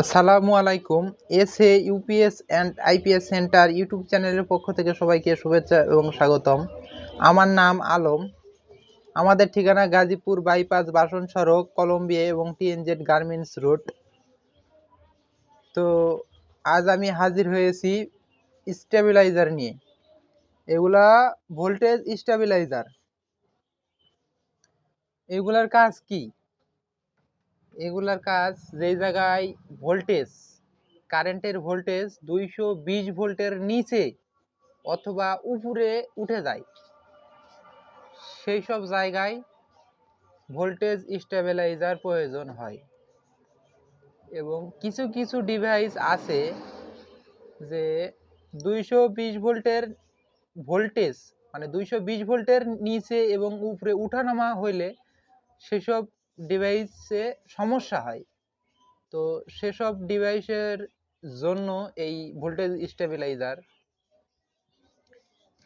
আসসালামু আলাইকুম। S A UPS and IPS centre YouTube চ্যানেলের পক্ষ থেকে সবাইকে শুভেচ্ছা এবং স্বাগতম। আমার নাম আলম। আমাদের ঠিকানা গাজীপুর বাইপাস বাসন সড়ক, কলম্বিয়া এবং টিএনজেড গার্মেন্টস রোড। তো আজ আমি হাজির হয়েছি স্টেবিলাইজার নিয়ে। এগুলা ভোল্টেজ স্টেবিলাইজার। এগুলার কাজ কি? এগুলার কাজ যেই জায়গায় ভোল্টেজ কারেন্টের ভোল্টেজ দুইশো বিশ ভোল্টের নিচে অথবা উপরে উঠে যায়, সেই সব জায়গায় ভোল্টেজ স্টেবিলাইজার প্রয়োজন হয়। এবং কিছু কিছু ডিভাইস আছে যে দুইশো বিশ ভোল্টের ভোল্টেজ মানে দুইশো বিশ ভোল্টের নিচে এবং উপরে উঠানামা হইলে সেসব ডিভাইসে সমস্যা হয়। তো সেসব ডিভাইসের জন্য এই ভোল্টেজ স্টেবিলাইজার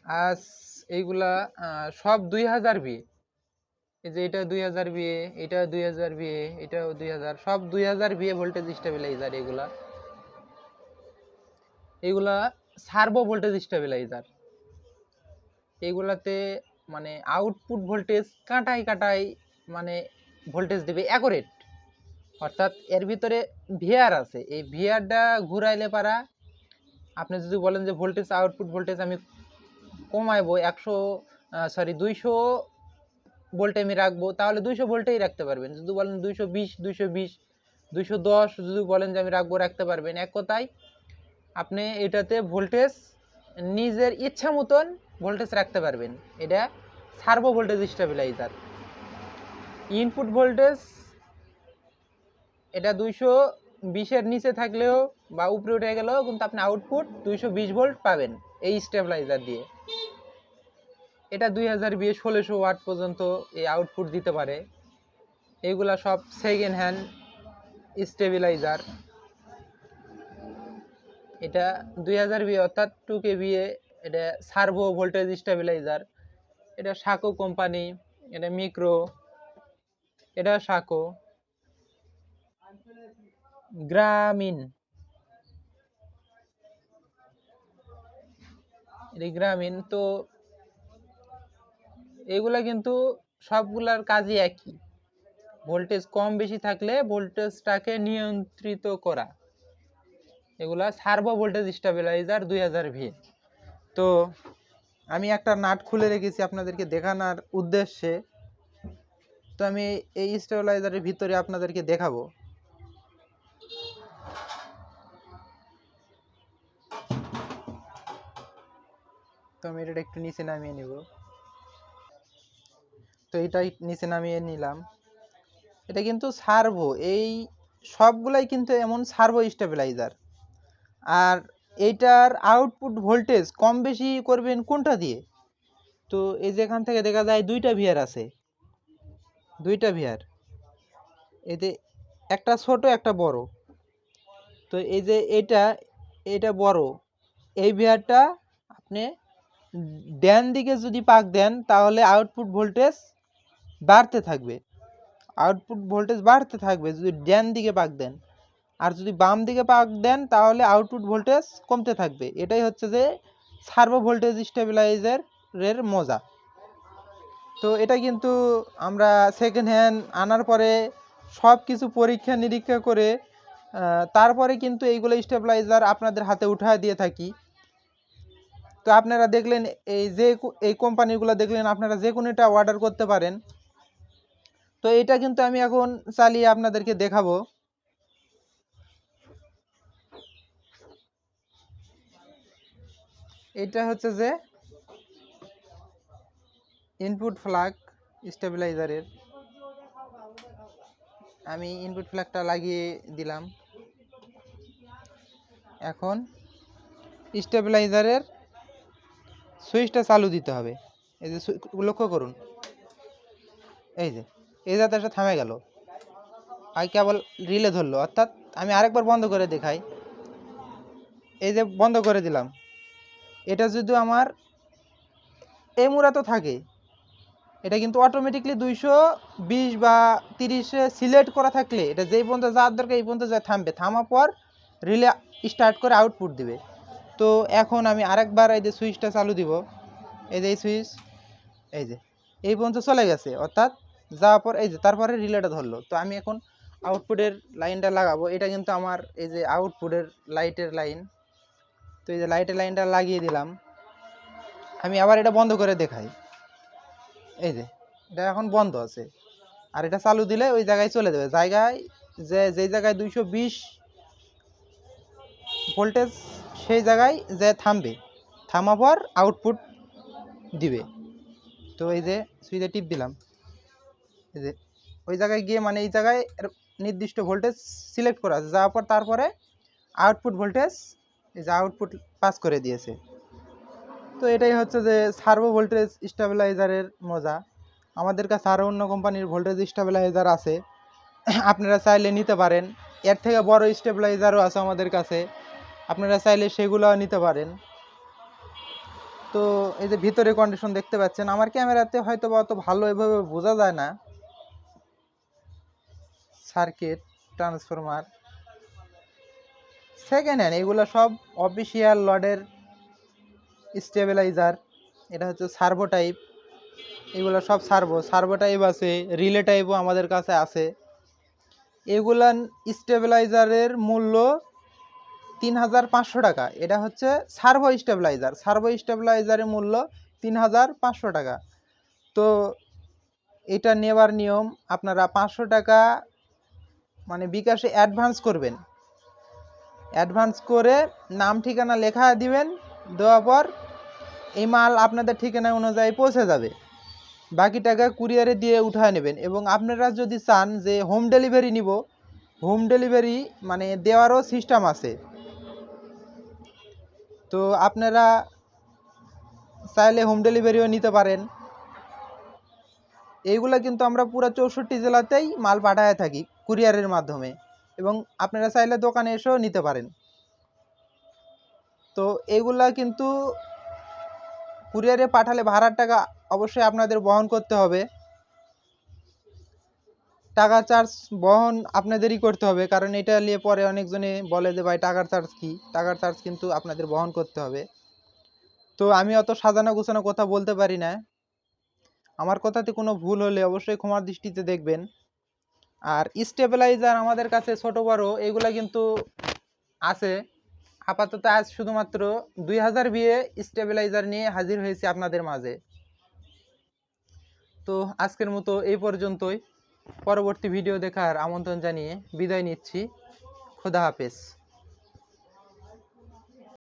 আজ এইগুলা সব দুই হাজার বিয়ে এই যে এটা দুই হাজার বিয়ে এটা দুই হাজার বিয়ে এটাও দুই হাজার, সব দুই হাজার বিয়ে ভোল্টেজ স্টেবিলাইজার এগুলা। এগুলা সার্ভো ভোল্টেজ স্টেবিলাইজার এগুলাতে মানে আউটপুট ভোল্টেজ কাটাই কাটাই মানে ভোল্টেজ দেবে অ্যাকোরেট অর্থাৎ এর ভিতরে ভিআর আছে। এই ভিআরটা ঘুরাইলে পারা, আপনি যদি বলেন যে ভোল্টেজ আউটপুট ভোল্টেজ আমি কমাইবো একশো সরি দুইশো ভোল্টে আমি রাখব, তাহলে দুইশো ভোল্টেই রাখতে পারবেন। যদি বলেন দুইশো বিশ দুইশো বিশ, দুইশো দশ, যদি বলেন যে আমি রাখব, রাখতে পারবেন। এক কথায়, আপনি এটাতে ভোল্টেজ নিজের ইচ্ছা মতন ভোল্টেজ রাখতে পারবেন। এটা servo voltage stabiliser input voltage এটা দুইশো বিশের নিচে থাকলেও বা উপরে উঠে গেলেও কিন্তু আপনি আউটপুট দুইশো বিশ ভোল্ট পাবেন এই স্টেবিলাইজার দিয়ে। এটা দুই হাজার বিয়ে ষোলোশো ওয়াট পর্যন্ত এই আউটপুট দিতে পারে। এইগুলা সব সেকেন্ড হ্যান্ড স্টেবিলাইজার এটা দুই হাজার বিয়ে অর্থাৎ টু কে বিয়ে এটা সার্ভো ভোল্টেজ স্টেবিলাইজার এটা সাকো কোম্পানি এটা মিক্রো এটা সাকো। গ্রামীণ। গ্রামীণ, তো এগুলা কিন্তু সবগুলার কাজই একই। ভোল্টেজ কম বেশি থাকলে ভোল্টেজটাকে নিয়ন্ত্রিত করা। এগুলা সার্ভো ভোল্টেজ স্টেবিলাইজার দুই হাজার ভি। তো আমি একটা নাট খুলে রেখেছি আপনাদেরকে দেখানোর উদ্দেশ্যে। তো আমি এই স্টেবিলাইজারের ভিতরে আপনাদেরকে দেখাবো। তো আমি এটা একটু নিচে নামিয়ে নেব। তো এটাই নিচে নামিয়ে নিলাম। এটা কিন্তু সার্ভো, এই সবগুলাই কিন্তু এমন সার্ভো স্টেবিলাইজার। আর এইটার আউটপুট ভোল্টেজ কম বেশি করবেন কোনটা দিয়ে? তো এই যে এখান থেকে দেখা যায় দুইটা ভিয়ার আছে। দুইটা ভিয়ার। এতে একটা ছোট, একটা বড়। তো এই যে এটা এটা বড়। এই ভিয়ারটা আপনি ড্যান দিকে যদি পাক দেন, তাহলে আউটপুট ভোল্টেজ বাড়তে থাকবে। আউটপুট ভোল্টেজ বাড়তে থাকবে যদি ড্যান দিকে পাক দেন। আর যদি বাম দিকে পাক দেন, তাহলে আউটপুট ভোল্টেজ কমতে থাকবে। এটাই হচ্ছে যে সার্ভো ভোল্টেজ স্টেবিলাইজারের মজা। তো এটা কিন্তু আমরা সেকেন্ড হ্যান্ড আনার পরে সব কিছু পরীক্ষা নিরীক্ষা করে তারপরে কিন্তু এইগুলো স্টেবিলাইজার আপনাদের হাতে উঠায় দিয়ে থাকি। তো আপনারা দেখলেন এই যে এই কোম্পানিগুলো দেখলেন আপনারা যে কোনো এটা অর্ডার করতে পারেন। তো এটা কিন্তু আমি এখন চালিয়ে আপনাদেরকে দেখাবো। এটা হচ্ছে যে ইনপুট ফ্ল্যাগ স্টেবিলাইজারের আমি ইনপুট ফ্ল্যাগটা লাগিয়ে দিলাম। এখন স্টেবিলাইজারের সুইচটা চালু দিতে হবে। এই যে লক্ষ্য করুন। এই যে, এই যাতে একটা থামে গেল। আর কেবল রিলে ধরলো। অর্থাৎ আমি আরেকবার বন্ধ করে দেখাই। এই যে বন্ধ করে দিলাম। এটা যদি আমার এই মুরা তো থাকে। এটা কিন্তু অটোমেটিকলি দুইশো বিশ বা তিরিশে সিলেক্ট করা থাকলে এটা যেই পর্যন্ত যাওয়ার দরকার এই পর্যন্ত যা থামবে। থামার পর রিলে স্টার্ট করে আউটপুট দিবে। তো এখন আমি আরেকবার এই যে সুইচটা চালু দিব। এই যে এই সুইচ এই যে, এই পর্যন্ত চলে গেছে। অর্থাৎ যাওয়ার পর, এই যে, তারপরে রিলেটা ধরলো। তো আমি এখন আউটপুটের লাইনটা লাগাবো। এটা কিন্তু আমার এই যে আউটপুটের লাইটের লাইন তো এই যে লাইটের লাইনটা লাগিয়ে দিলাম। আমি আবার এটা বন্ধ করে দেখাই। এই যে, এটা এখন বন্ধ আছে। আর এটা চালু দিলে ওই জায়গায় চলে যাবে। জায়গায় যে যেই জায়গায় দুইশো বিশ ভোল্টেজ, সেই জায়গায় যে থামবে থামা পর আউটপুট দিবে। তো এই যে সুইচে টিপ দিলাম। এই যে, ওই জায়গায় গিয়ে মানে এই জায়গায় নির্দিষ্ট ভোল্টেজ সিলেক্ট করা আছে। যাওয়ার পর তারপরে আউটপুট ভোল্টেজ, এই যে আউটপুট পাস করে দিয়েছে। তো এটাই হচ্ছে যে সার্ভো ভোল্টেজ স্টেবিলাইজারের মজা। আমাদের কাছে আরও অন্য কোম্পানির ভোল্টেজ স্টেবিলাইজার আছে। আপনারা চাইলে নিতে পারেন। এর থেকে বড় স্টেবিলাইজারও আছে আমাদের কাছে। আপনারা চাইলে সেগুলো নিতে পারেন। তো এই যে ভিতরে কন্ডিশন দেখতে পাচ্ছেন, আমার ক্যামেরাতে হয়তো বা অত ভালো এভাবে বোঝা যায় না। সার্কিট ট্রান্সফরমার সেকেন্ড হ্যান্ড এগুলো সব অফিসিয়াল লডের স্টেবিলাইজার, এটা হচ্ছে সার্ভো টাইপ এগুলো সব সার্ভো। সার্ভো টাইপ আছে, রিলে টাইপও আমাদের কাছে আছে। এগুলান স্টেবিলাইজারের মূল্য তিন হাজার পাঁচশো টাকা। এটা হচ্ছে সার্ভো স্টেবিলাইজার। সার্ভো স্টেবিলাইজারের মূল্য তিন হাজার পাঁচশো টাকা। তো এটা নেওয়ার নিয়ম, আপনারা পাঁচশো টাকা মানে বিকাশে অ্যাডভান্স করবেন। অ্যাডভান্স করে নাম ঠিকানা লেখা দিবেন, দেওয়ার পর এই মাল আপনাদের ঠিকানা অনুযায়ী পৌঁছে যাবে। বাকি টাকা কুরিয়ারে দিয়ে উঠায় নেবেন এবং আপনারা যদি চান যে হোম ডেলিভারি নিব, হোম ডেলিভারি মানে দেওয়ারও সিস্টেম আছে। তো আপনারা চাইলে হোম ডেলিভারিও নিতে পারেন। এইগুলা কিন্তু আমরা পুরো চৌষট্টি জেলাতেই মাল পাঠায় থাকি কুরিয়ারের মাধ্যমে এবং আপনারা চাইলে দোকানে এসেও নিতে পারেন। তো এগুলা কিন্তু কুরিয়ারে পাঠালে ভাড়ার টাকা অবশ্যই আপনাদের বহন করতে হবে। টাকার চার্জ বহন আপনাদেরই করতে হবে, কারণ এটা নিয়ে পরে অনেকজনে বলে যে, ভাই, টাকার চার্জ কি? টাকার চার্জ কিন্তু আপনাদের বহন করতে হবে। তো আমি অত সাজানো গোছানো কথা বলতে পারি না। আমার কথাতে কোনো ভুল হলে অবশ্যই ক্ষমার দৃষ্টিতে দেখবেন। আর স্টেবিলাইজার আমাদের কাছে ছোট বড়, এগুলা কিন্তু আছে। আপাতত আজ শুধুমাত্র দুই হাজার বিয়ে স্টেবিলাইজার নিয়ে হাজির হয়েছে আপনাদের মাঝে। তো আজকের মতো এই পর্যন্তই। পরবর্তী ভিডিও দেখার আমন্ত্রণ জানিয়ে বিদায় নিচ্ছি। খোদা হাফেজ।